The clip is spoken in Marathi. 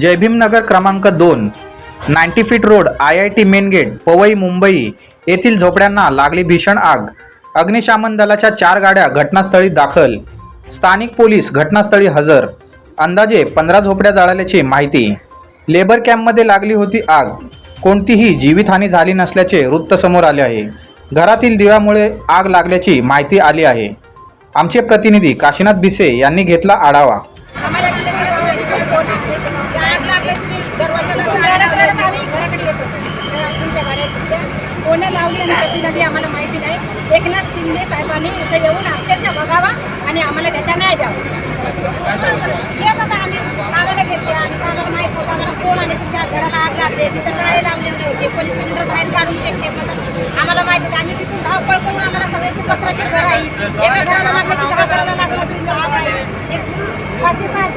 जयभीमनगर क्रमांक दोन ninety feet road I I T main gate Powai Mumbai येथील झोपड्यांना लागली भीषण आग. अग्निशामन दलाच्या चार गाड्या घटनास्थळी दाखल. स्थानिक पोलीस घटनास्थळी हजर. अंदाजे पंधरा झोपड्या जळाल्याची माहिती. लेबर कॅम्पमध्ये लागली होती आग. कोणतीही जीवितहानी झाली नसल्याचे वृत्त समोर आले आहे. घरातील दिव्यामुळे आग लागल्याची माहिती आली आहे. आमचे प्रतिनिधी काशीनाथ भिसे यांनी घेतला आढावा. फोन असले ते आग लागले तुम्ही दरवाजाला रडत आम्ही घराकडे येत होतो तर गाड्या दिसल्या कोणी लावली आणि कशी लागली आम्हाला माहिती नाही एकनाथ शिंदे साहेबांनी इथं येऊन अक्षरशः बघावा आणि आम्हाला त्याच्या न्याय द्यावा हेच आता आम्ही कामाला घेतले आम्ही आम्हाला माहीत होतं आम्हाला कोण आले तुमच्या घराला आग लागले तिथं नळे लावले होते पोलीस सिलेंडर बाहेर काढून फेकले पण आम्हाला माहिती आम्ही तिथून धावपळ करून आम्हाला सगळ्यांची पत्राची घर आहे